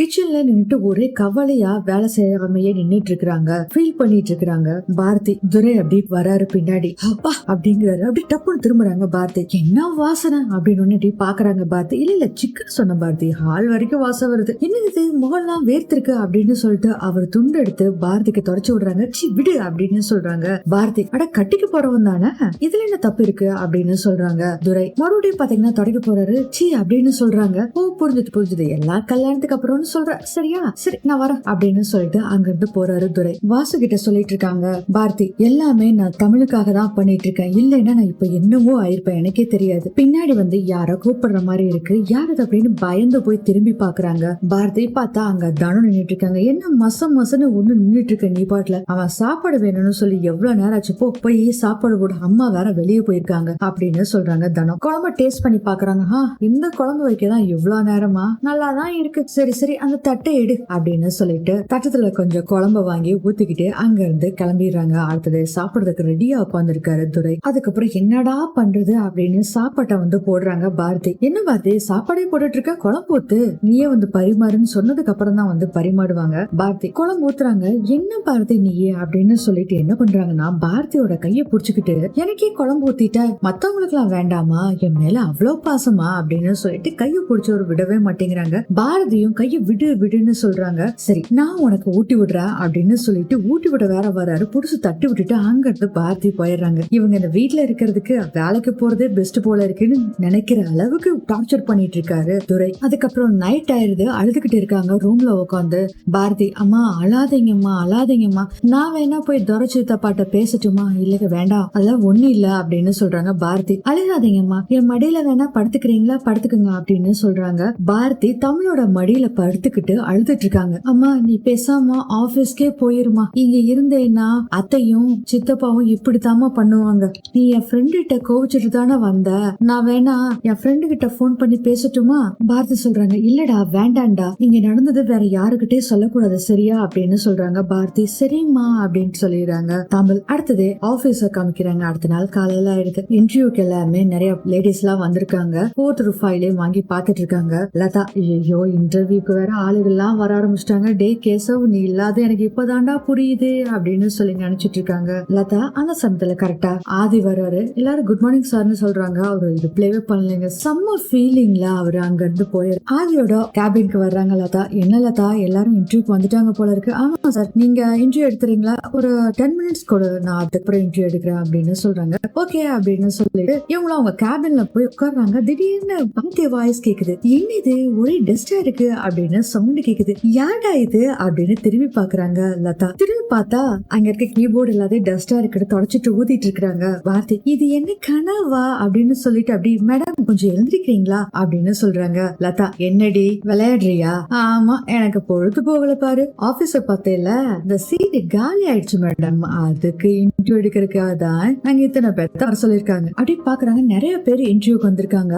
கிச்சன்ல நின்னுட்டு ஒரே கவலையா வேலை செய்யாமையே நின்னுட்டு இருக்கிறாங்க ஃபீல் பண்ணிட்டு இருக்கிறாங்க பாரதி துரை அப்படி வராரு பின்னாடி. அப்பா அப்படிங்கிறாரு. அப்படி டப்புன்னு திரும்புறாங்க பாரதி என்ன வாசனை? அப்படின்னு ஒண்ணு பாக்குறாங்க பாரதி இல்ல இல்ல சிக்கன் சொன்ன பாரதி ஹால் வரைக்கும் வாசம் வருது. என்ன இது? முகம்லாம் வேர்த்திருக்கு? அப்படின்னு சொல்லிட்டு அவர் துண்டு எடுத்து பாரதிக்கு தொடச்சு விடுறாங்க. சி விடு அப்படின்னு சொல்றாங்க. பாரதி அட கட்டிக்க போறவன் தானே? இதுல என்ன தப்பு இருக்கு? அப்படின்னு சொல்றாங்க துரை. மறுபடியும் பாத்தீங்கன்னா தொடக்க போறாரு. சி அப்படின்னு சொல்றாங்க. ஓ புரிஞ்சுது புரிஞ்சுது. எல்லா கல்யாணத்துக்கு அப்புறம் அப்புறம்னு சொல்ற சரியா? சரி நான் வரேன். அப்படின்னு சொல்லிட்டு அங்கிருந்து போறாரு துரை. வாசு கிட்ட சொல்லிட்டு இருக்காங்க பாரதி எல்லாமே நான் தமிழுக்காக தான் பண்ணிட்டு இருக்கேன். இல்லைன்னா நான் இப்ப என்னவோ ஆயிருப்பேன். எனக்கே தெரியாது. பின்னாடி வந்து யாரோ கூப்பிடுற மாதிரி இருக்கு. யார் அது அப்படின்னு பயந்து போய் திரும்பி பாக்குறாங்க. பாரதி பார்த்தா அங்க தனு நின்னுட்டு இருக்காங்க. என்ன மசம் மசன்னு ஒண்ணு நின்றுட்டு இருக்க நீ பாட்டுல? அவன் சாப்பாடு வேணும்னு சொல்லி எவ்வளவு நேரம் ஆச்சு? போ போய் சாப்பாடு போடு. அம்மா வேற வெளியே போயிருக்காங்க. அப்படின்னு சொல்றாங்க தனம் குழம்பு டேஸ்ட் பண்ணி பாக்குறாங்க. ஹா இந்த குழம்பு வைக்கதான் இவ்வளவு நேரமா? நல்லா தான் இருக்கு. சரி சரி. அந்த தட்டை எடு அப்படின்னு சொல்லிட்டு தட்டத்துல கொஞ்சம் குழம்ப வாங்கி ஊத்திக்கிட்டு அங்க இருந்து கிளம்பிடுறாங்க. அடுத்தது சாப்பிடுறதுக்கு ரெடியா உட்காந்துருக்காரு துரை. அதுக்கப்புறம் என்னடா பண்றது அப்படின்னு சாப்பாட்டை வந்து போடுறாங்க பாரதி. என்ன பாரதி சாப்பாடே போட்டுட்டு இருக்க குழம்பு ஊத்து. நீயே வந்து பரிமாறுன்னு சொன்னதுக்கு அப்புறம் தான் வந்து பரிமாறுவாங்க. பாரதி குழம்பு ஊத்துறாங்க. என்ன பாரதி நீயே அப்படின்னு சொல்லிட்டு என்ன பண்றாங்கன்னா பாரதியோட கைய புடிச்சுக்கிட்டு எனக்கே குழம்பு ஊத்திட்ட. மத்தவங்களுக்கு எல்லாம் வேண்டாமா? என் மேல அவ்வளவு பாசமா? அப்படின்னு சொல்லிட்டு கைய புடிச்சு ஒரு விடவே மாட்டேங்கிறாங்க. பாரதியும் கைய விடு விடுன்னு சொல்றாங்க. சரி நான் உனக்கு ஊட்டி விடுறேன் அப்படின்னு சொல்லிட்டு ஊட்டி விட வேற வராரு. புடிச்சு தட்டி விட்டுட்டு அங்க இருந்து பாரதி போயிடுறாங்க. இவங்க இந்த வீட்ல இருக்கிறதுக்கு வேலைக்கு போறதே பெஸ்ட் போல இருக்குன்னு நினைக்கிற அளவுக்கு டார்ச்சர் பண்ணிட்டு இருக்காரு துரை. அதுக்கப்புறம் நைட் ஆயிருது. அழுதுகிட்டு இருக்காங்க. ரூம்ல உட்காந்து பாரதி அம்மா அழாதீங்கம்மா அழாதீங்கம்மா. நான் வேணா போய் துரைச்சி தப்பாட்ட பேசட்டுமா? இல்ல வேண்டாம். அதெல்லாம் ஒண்ணு இல்ல அப்படின்னு சொல்றாங்க பாரதி. அழுகாதீங்கம்மா. என் மடியில வேணா படுத்துக்கிறீங்களா? படுத்துக்குங்க அப்படின்னு சொல்றாங்க. பாரதி தமிழோட மடியில அழுத்துக்கிட்டு அழுதுட்டு இருக்காங்க அம்மா நீ பேசாம ஆபீஸ்க்கே போயிருமா. இங்க இருந்தேன்னா அத்தையும் சித்தப்பாவும் இப்படித்தாம்மா பண்ணுவாங்க. நீ என் ஃப்ரெண்டு கிட்ட கோவிச்சுட்டு தானே வந்த. நான் வேணா என் ஃப்ரெண்டு கிட்ட போன் பண்ணி பேசட்டுமா? பாரதி சொல்றாங்க. இல்லடா வேண்டாம்டா. நீங்க நடந்தது வேற யாருக்கிட்டே சொல்லக்கூடாது சரியா? அப்படின்னு சொல்றாங்க பாரதி. சரிம்மா அப்படின்னு சொல்லிடுறாங்க தமிழ். அடுத்தது ஆபீஸ காமிக்கிறாங்க. அடுத்த நாள் காலையில ஆயிடுது. இன்டர்வியூக்கு எல்லாமே நிறைய லேடிஸ் எல்லாம் வந்திருக்காங்க. ஒவ்வொருத்தர் ஃபைலையும் வாங்கி பாத்துட்டு இருக்காங்க. லதா ஐயோ இன்டர்வியூக்கு வேற ஆளுகள்லாம் வர ஆரம்பிச்சிட்டாங்க. டே கேசவ் நீ இல்லாத எனக்கு இப்பதான்டா புரியுது அப்படின்னு சொல்லி நினைச்சிட்டு இருக்காங்க லதா அந்த சமயத்துல கரெக்டா ஆதி வர்றாரு. எல்லாரும் குட் மார்னிங் சார்னு சொல்றாங்க. அவரு ரிப்ளைவே பண்ணலைங்க. செம்ம ஃபீலிங்ல அவரு அங்க இருந்து போயிரு. ஆதியோட கேபினுக்கு வர்றாங்க லதா. என்ன லதா? எல்லாரும் இன்டர்வியூக்கு வந்துட்டாங்க போல இருக்கு. ஆமா சார் நீங்க இன்டர்வியூ எடுத்துறீங்களா? ஒரு டென் மினிட்ஸ் கூட நான் அதுக்கப்புறம் இன்டர்வியூ எடுக்கிறேன் அப்படின்னு சொல்றாங்க. ஓகே அப்படின்னு சொல்லிட்டு இவங்களும் அவங்க கேபின்ல போய் உட்கார்றாங்க. திடீர்னு பாத்திய வாய்ஸ் கேக்குது. என்ன இது ஒரே டஸ்டா இருக்கு அப்படின்னு சவுண்ட் கேக்குது. ஏன்டா இது? அப்படின்னு திரும்பி பாக்குறாங்க லதா. திரும்பி பார்த்தா அங்க இருக்க கீபோர்டு இல்லாத டஸ்டா இருக்கிறத தொடச்சிட்டு ஊதிட்டு இருக்காங்க வார்த்தை. இது என்ன கனவா? அப்படின்னு சொல்லிட்டு அப்படி மேடம் கொஞ்சம் எழுந்திருக்கிறீங்களா? அப்படின்னு சொல்றாங்க லதா. என்னடி விளையாடுறியா? ஆமா எனக்கு பொழுது போகல பாரு. ஆபீஸ பார்த்தேல இந்த சீட்டு காலி ஆயிடுச்சு மேடம். அதுக்கு இன்டர்வியூ எடுக்கிறதுக்காக தான் நாங்க இத்தனை பேர்த்த வர சொல்லிருக்காங்க அப்படி பாக்குறாங்க நிறைய பேர் இன்டர்வியூக்கு வந்திருக்காங்க.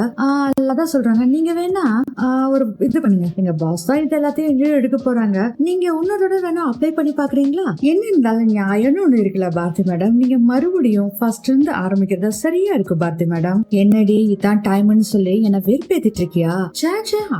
லதா சொல்றாங்க நீங்க வேணா ஆஹ் ஒரு இது பண்ணுங்க. எங்க பாஸ் தான் இது எல்லாத்தையும் இன்டர்வியூ எடுக்க போறாங்க. நீங்க உன்னதோட வேணா அப்ளை பண்ணி பாக்குறீங்களா என்ன இருந்தாலும் நியாயம்னு ஒண்ணு இருக்குல்ல பாரதி மேடம் நீங்க மறுபடியும் ஃபர்ஸ்ட் இருந்து ஆரம்பிக்கிறது சரியா இருக்கு பாரதி மேடம் என்னடி இதான் டைம்னு சொல்லி என்ன வெறுப்பேத்திட்டு இருக்கியா? சே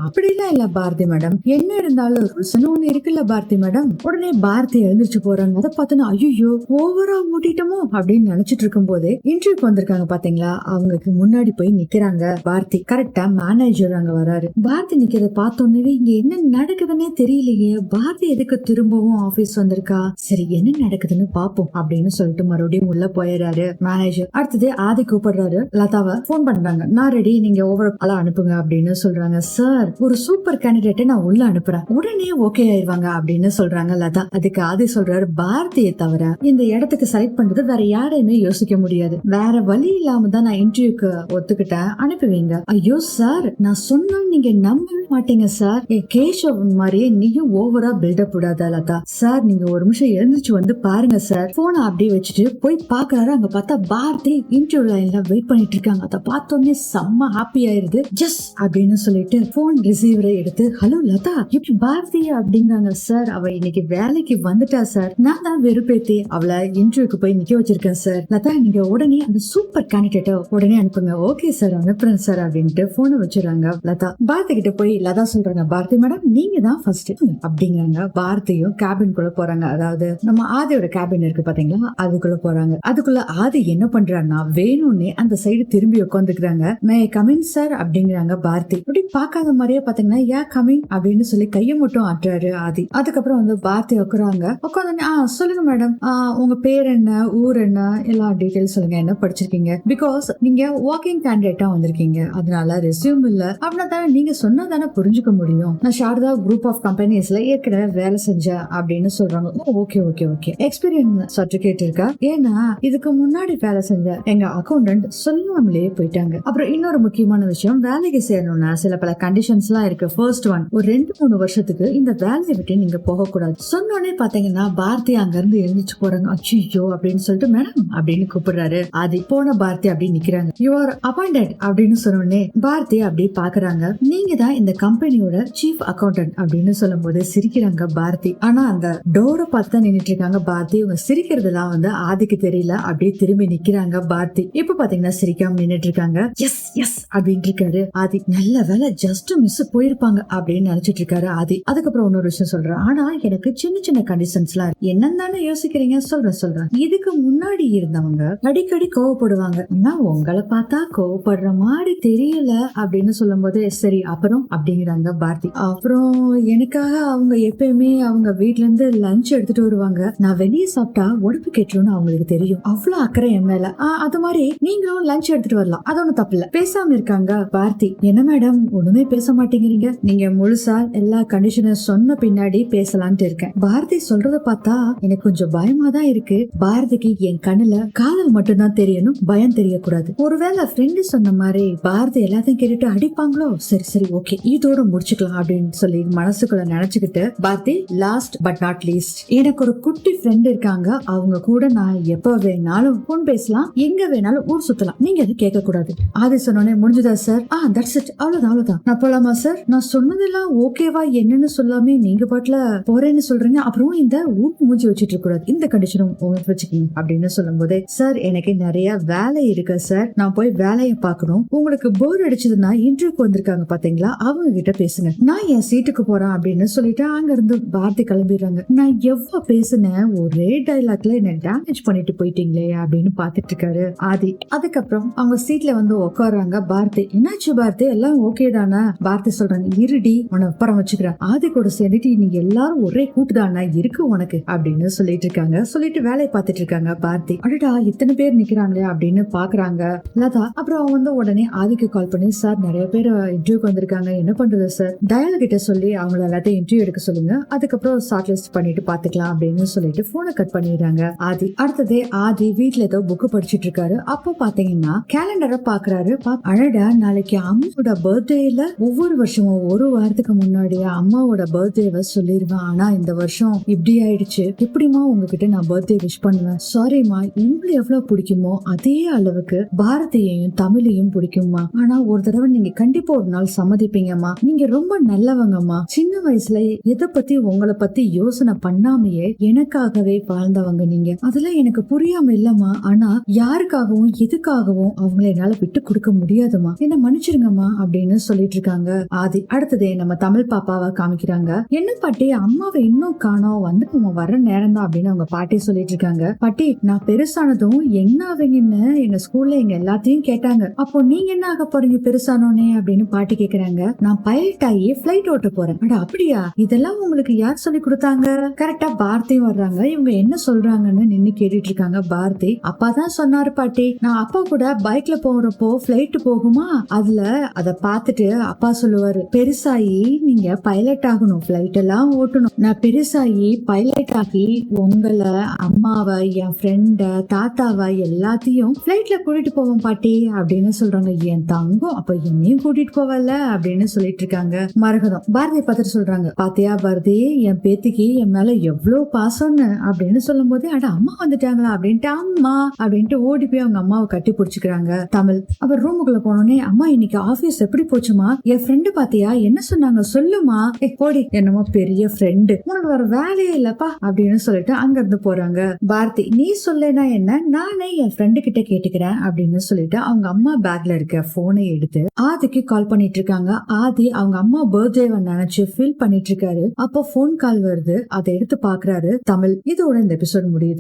அப்படிலாம் இல்ல பாரதி மேடம் என்ன இருந்தாலும் ரூல்ஸ்னு ஒண்ணு இருக்குல்ல பாரதி மேடம் உடனே பாரதி எழுந்திருச்சு போறாங்க. அதை பார்த்தோன்னா ஐயோ ஓவரா மூட்டிட்டோமோ அப்படின்னு நினைச்சிட்டு இருக்கும் போதே இன்டர்வியூக்கு வந்திருக்காங்க பாத்தீங்களா? அவங்களுக்கு முன்னாடி போய் நிக்கிறாங்க. பாரதி கரெக்டா மேனேஜர் அங்க வராரு. பாரதி நிக்கிறத பார்த்தோன்னே இங்க என்ன நடக்குதுன்னே தெரியலையே. பாரதி எதுக்கு திரும்பவும் ஆபீஸ் வந்திருக்கா? சரி என்ன நடக்குதுன்னு பாப்போம் அப்படின்னு சொல்லிட்டு மறுபடியும் உள்ள போயிடுறாரு மேனேஜர் அடுத்தது ஆதி கூப்பிடுறாரு. லதாவை போன் பண்றாங்க. நான் ரெடி நீங்க ஓவர் ஆளா அனுப்புங்க அப்படின்னு சொல்றாங்க. சார் ஒரு சூப்பர் கேண்டிடேட்டை நான் உள்ள அனுப்புறேன். உடனே ஓகே ஆயிடுவாங்க அப்படின்னு சொல்றாங்க லதா. அதுக்கு ஆதி சொல்றாரு பாரதியை தவிர இந்த இடத்துக்கு செலக்ட் பண்றது வேற யாரையுமே யோசிக்க முடியாது. வேற வழி இல்லாம தான் நான் இன்டர்வியூக்கு ஒத்துக்கிட்டேன். அனுப்புவீங்க ஐயோ சார் நான் சொன்னா நீங்க நம்பவே மாட்டீங்க சார் ஏ கேஷவ் மாதிரியே நீயும் ஓவரா பில்டப் விடாத லதா. சார் நீங்க ஒரு நிமிஷம் எழுந்துச்சு வந்து பாருங்க சார் போனை அப்படியே வச்சுட்டு போய் பாக்குறாரு. அங்க பார்த்தா பாரதி இன்டர்வியூ லைன்ல வெயிட் பண்ணிட்டு இருக்காங்க. அதை பார்த்தோன்னே செம்ம ஹாப்பி ஆயிருது. ஜஸ் அப்படின்னு சொல்லிட்டு போன் ரிசீவரை எடுத்து ஹலோ லதா இப்படி பாரதி அப்படிங்கிறாங்க சார் அவ இன்னைக்கு வேலைக்கு வந்துட்டா சார் நான் தான் வெறுப்பேத்தி. அவளை இன்டர்வியூக்கு போய் நிக்க வச்சிருக்கேன் சார் லதா நீங்க உடனே அந்த சூப்பர் கேண்டிடேட்டை உடனே அனுப்புங்க. ஓகே சார் அனுப்புறேன் சார் அப்படின்ட்டு போனை வச்சிடறாங்க லதா. பாரதி கிட்ட போய் லதா சொல்றாங்க பாரதி மேடம் மேடம் நீங்க தான் ஃபர்ஸ்ட் அப்படிங்கிறாங்க. பாரதியும் கேபின்குள்ள போறாங்க. அதாவது நம்ம ஆதியோட கேபின் இருக்கு பாத்தீங்களா? அதுக்குள்ள போறாங்க. அதுக்குள்ள ஆதி என்ன பண்றாங்கன்னா வேணும்னே அந்த சைடு திரும்பி உட்காந்துக்கிறாங்க மே கமிங் சார் அப்படிங்கிறாங்க பாரதி. அப்படி பாக்காத மாதிரியே பாத்தீங்கன்னா ஏ கமிங் அப்படின்னு சொல்லி கையை மட்டும் ஆட்டுறாரு ஆதி. அதுக்கப்புறம் வந்து பாரதி உட்காராங்க உட்காந்து ஆஹ் சொல்லுங்க மேடம். உங்க பேர் என்ன? ஊர் என்ன? எல்லா டீட்டெயில்ஸ் சொல்லுங்க. என்ன படிச்சிருக்கீங்க? பிகாஸ் நீங்க வாக்கிங் கேண்டிடேட்டா வந்திருக்கீங்க. அதனால ரெஸ்யூம் இல்ல. அப்படின்னா தானே நீங்க சொன்னா தானே புரிஞ்சுக்க முடியும். நான் சாரதா குரூப் ஆஃப் கம்பெனிஸ்ல ஏற்கனவே வேலை செஞ்சேன் அப்படின்னு சொல்றாங்க. Okay okay okay experience certificate இருக்கா? ஏன்னா இதுக்கு முன்னாடி வேலை செஞ்ச எங்க அக்கௌண்டன்ட் சொல்லாமலேயே போயிட்டாங்க. அப்புறம் இன்னொரு முக்கியமான விஷயம் வேலைக்கு சேரணும்னா சில பல கண்டிஷன்ஸ் எல்லாம் இருக்கு. ஃபர்ஸ்ட் ஒன் ஒரு ரெண்டு மூணு வருஷத்துக்கு இந்த வேலையை விட்டு நீங்க போகக்கூடாது. சொன்னோடனே பாத்தீங்கன்னா பாரதி அங்க இருந்து எழுந்துச்சு போறாங்க. அச்சியோ அப்படின்னு சொல்லிட்டு மேடம் அப்படின்னு கூப்பிடுறாரு. அது போன பாரதி அப்படின்னு நிக்கிறாங்க. யூ ஆர் அப்பாயிண்டட் அப்படின்னு சொன்னோடனே பாரதி அப்படி பாக்குறாங்க. நீங்க தான் இந்த கம்பெனியோட சீஃப் அக்கௌண்டன்ட் அப்படின்னு சொல்லும்போது சிரிக்கிறாங்க பாரதி. ஆனா அந்த டோரை பார்த்து தான் நின்னுட்டு இருக்காங்க பாரதி. இவங்க சிரிக்கிறதுலாம் வந்து ஆதிக்கு தெரியல. அப்படியே திரும்பி நிக்கிறாங்க பாரதி. இப்ப பாத்தீங்கன்னா சிரிக்காம நின்னுட்டு இருக்காங்க. எஸ் எஸ் அப்படின்னு இருக்காரு. ஆதி நல்ல வேலை ஜஸ்ட் மிஸ் போயிருப்பாங்க அப்படின்னு நினைச்சிட்டு இருக்காரு ஆதி. அதுக்கப்புறம் இன்னொரு விஷயம் சொல்றேன். ஆனா எனக்கு சின்ன சின்ன கண்டிஷன்ஸ் எல்லாம் என்னன்னு தானே யோசிக்கிறீங்க? சொல்றேன் சொல்றேன். இதுக்கு முன்னாடி இருந்தவங்க அடிக்கடி கோவப்படுவாங்க. ஆனா உங்களை பார்த்தா கோவப்படுற மாதிரி தெரியல அப்படின்னு சொல்லும் போது சரி அப்புறம்? அப்படிங்கிறாங்க பாரதி. அப்புறம் எனக்காக அவங்க எப்பயுமே அவங்க வீட்ல இருந்து லஞ்ச் எடுத்துட்டு வருவாங்க. நான் வெளியே சாப்பிட்டா உடம்பு கெட்டுரும்னு அவங்களுக்கு தெரியும். அவ்வளவு அக்கறை என் மேல. அது மாதிரி நீங்களும் லஞ்ச் எடுத்துட்டு வரலாம். அது ஒண்ணும் தப்பு இல்ல. பேசாம இருக்காங்க பாரதி என்ன மேடம் ஒண்ணுமே பேச மாட்டேங்கிறீங்க. நீங்க முழுசா எல்லா கண்டிஷனும் சொன்ன பின்னாடி பேசலான்ட்டு இருக்கேன். பாரதி சொல்றத பார்த்தா எனக்கு கொஞ்சம் பயமா தான் இருக்கு. பாரதிக்கு என் கண்ணுல காதல் மட்டும்தான் தெரியணும் பயம் தெரியக்கூடாது. ஒருவேளை ஃப்ரெண்டு சொன்ன மாதிரி பாரதி எல்லாத்தையும் கேட்டுட்டு அடிப்பாங்களோ? சரி சரி ஓகே இதோட முடிச்சுக்கலாம் அப்படின்னு சொல்லி மனசுக்குள்ள நினைச்சுக்கிட்டு பார்த்தி லாஸ்ட் பட் நாட் லீஸ்ட் எனக்கு ஒரு குட்டி ஃப்ரெண்ட் இருக்காங்க. அவங்க கூட நான் எப்ப வேணாலும் போன் பேசலாம். எங்க வேணாலும் ஊர் சுத்தலாம். நீங்க அதை கேட்க கூடாது ஆதி சொன்னோடனே முடிஞ்சுதா சார் ஆ தட்ஸ் இட் அவ்வளவுதான் அவ்வளவுதான். நான் போலாமா சார் நான் சொன்னதெல்லாம் ஓகேவா என்னன்னு சொல்லாமே நீங்க பாட்டுல போறேன்னு சொல்றீங்க. அப்புறம் இந்த ஊருக்கு மூஞ்சி வச்சிட்டு கூடாது இந்த கண்டிஷனும் வச்சுக்கணும். அப்படின்னு சொல்லும் போதே சார் எனக்கு நிறைய வேலை இருக்கு சார் நான் போய் வேலையை பார்க்கணும். உங்களுக்கு போர் அடிச்சதுன்னா இன்டர்வியூக்கு வந்திருக்காங்க பாத்தீங்களா? அவங்க கிட்ட பேசுங்க. நான் என் சீட்டுக்கு போறேன் அப்படின்னு சொல்லிட்டு அங்க இருந்து பாரதி கிளம்பிடுறாங்க. நான் எவ்வளவு பேசுனேன் ஒரே டைலாக்ல என்ன டேமேஜ் பண்ணிட்டு போயிட்டீங்களே அப்படின்னு பாத்துட்டு இருக்காரு ஆதி. அதுக்கப்புறம் அவங்க சீட்ல வந்து உட்காருறாங்க பாரதி. என்னாச்சு பாரதி? எல்லாம் ஓகே தானா? பாரதி சொல்றாங்க இருடி உன்னை அப்புறம் வச்சுக்கிறேன். ஆதி கூட சேர்ந்துட்டு நீங்க எல்லாரும் ஒரே கூட்டு இருக்கு உனக்கு அப்படின்னு சொல்லிட்டு இருக்காங்க. சொல்லிட்டு வேலையை பார்த்துட்டு இருக்காங்க பாரதி. அடடா இத்தனை பேர் நிக்கிறாங்களே அப்படின்னு பாக்குறாங்க லதா. அப்புறம் அவங்க வந்து உடனே ஆதிக்கு கால் பண்ணி சார் நிறைய பேர் இன்டர்வியூக்கு வந்திருக்காங்க. என்ன பண்றது சார் டயல் கிட்ட சொல்லி அவங்கள எல்லாத்தையும் இன்டர்வியூ எடுக்க சொல்லுங்க. அதுக்கப்புறம் ஷார்ட் லிஸ்ட் பண்ணிட்டு பாத்துக்கலாம் அப்படின்னு சொல்லிட்டு போனை கட் பண்ணிடுறாங்க. ஆதி. அடுத்ததே ஆதி வீட்டுல ஏதோ புக் படிச்சிட்டு இருக்காரு. அப்போ பாத்தீங்கன்னா கேலண்டரை பாக்குறாரு. பா- அழடா நாளைக்கு அம்மாவோட பர்த்டேல ஒவ்வொரு வருஷமும் ஒரு வாரத்துக்கு முன்னாடியே அம்மாவோட பர்த்டேவை சொல்லிருவேன். ஆனா இந்த வருஷம் இப்படி ஆயிடுச்சு. எப்படிமா உங்ககிட்ட நான் பர்த்டே விஷ் பண்ணுவேன்? சாரிம்மா உங்களை எவ்வளவு பிடிக்குமோ அதே அளவுக்கு பாரதியையும் தமிழையும் பிடிக்குமா ஆனா ஒரு தடவை நீங்க கண்டிப்பா ஒரு நாள் சம்மதிப்பீங்கம்மா. நீங்க ரொம்ப நல்ல நல்லவங்கம்மா சின்ன வயசுல எதை பத்தி உங்களை பத்தி யோசனை பண்ணாமையே எனக்காகவே வாழ்ந்தவங்க நீங்க. அதெல்லாம் எனக்கு புரியாம இல்லம்மா. ஆனா யாருக்காகவும் எதுக்காகவும் அவங்கள என்னால விட்டு கொடுக்க முடியாதுமா என்ன மன்னிச்சிருங்கம்மா அப்படின்னு சொல்லிட்டு இருக்காங்க ஆதி அடுத்ததே நம்ம தமிழ் பாப்பாவை காமிக்கிறாங்க. என்ன பாட்டி அம்மாவை இன்னும் காணோம் வந்து நம்ம வர நேரம் தான் அப்படின்னு அவங்க பாட்டி சொல்லிட்டு இருக்காங்க பாட்டி நான் பெருசானதும் என்ன ஆவீங்கன்னு எங்க ஸ்கூல்ல எங்க எல்லாத்தையும் கேட்டாங்க. அப்போ நீங்க என்ன ஆக போறீங்க பெருசானோனே அப்படின்னு பாட்டி கேக்குறாங்க. நான் பைலட் ஆகி பிளைட் ஓட்ட போறேன். அட அப்படியா? இதெல்லாம் உங்களுக்கு யார் சொல்லி கொடுத்தாங்க? கரெக்டா பாரதியும் வர்றாங்க. இவங்க என்ன சொல்றாங்கன்னு நின்னு கேட்டுட்டு இருக்காங்க பாரதி. அப்பா தான் சொன்னாரு பாட்டி. நான் அப்பா கூட பைக்ல போறப்போ ஃபிளைட் போகுமா? அதுல அத பார்த்துட்டு அப்பா சொல்லுவாரு பெருசாயி நீங்க பைலட் ஆகணும். பிளைட் எல்லாம் ஓட்டணும். நான் பெருசாயி பைலட் ஆகி உங்களை அம்மாவை என் ஃப்ரெண்ட தாத்தாவை எல்லாத்தையும் ஃபிளைட்ல கூட்டிட்டு போவோம் பாட்டி அப்படின்னு சொல்றாங்க. என் தங்கம் அப்ப என்னையும் கூட்டிட்டு போவல அப்படின்னு சொல்லிட்டு இருக்காங்க. மரகதம் பாரதியை பார்த்துட்டு சொல்றாங்க பாத்தியா பாரதி என் பேத்திக்கு என் மேல எவ்வளவு பாசம்னு அப்படின்னு சொல்லும் போதே அட அம்மா வந்துட்டாங்களா? அப்படின்ட்டு அம்மா அப்படின்ட்டு ஓடி போய் அவங்க அம்மாவை கட்டி பிடிச்சிக்கிறாங்க. தமிழ் அவர் ரூமுக்குள்ள போனோடனே அம்மா இன்னைக்கு ஆபீஸ் எப்படி போச்சுமா? என் ஃப்ரெண்டு பாத்தியா? என்ன சொன்னாங்க? சொல்லுமா? ஏ போடி என்னமோ பெரிய ஃப்ரெண்டு உனக்கு வேற வேலையே இல்லப்பா அப்படின்னு சொல்லிட்டு அங்க இருந்து போறாங்க. பாரதி நீ சொல்லேனா என்ன? நானே என் ஃப்ரெண்டு கிட்ட கேட்டுக்கிறேன் அப்படின்னு சொல்லிட்டு அவங்க அம்மா பேக்ல இருக்க போனை எடுத்து ஆதிக்கு கால் பண்ணிட்டு இருக்காங்க. ஆதி அவங்க அம்மா பர்த் பிரபுதேவன் நினைச்சு ஃபீல் பண்ணிட்டு இருக்காரு. அப்போ போன் கால் வருது. அதை எடுத்து பாக்குறாரு தமிழ். இதோட இந்த எபிசோட் முடியுது.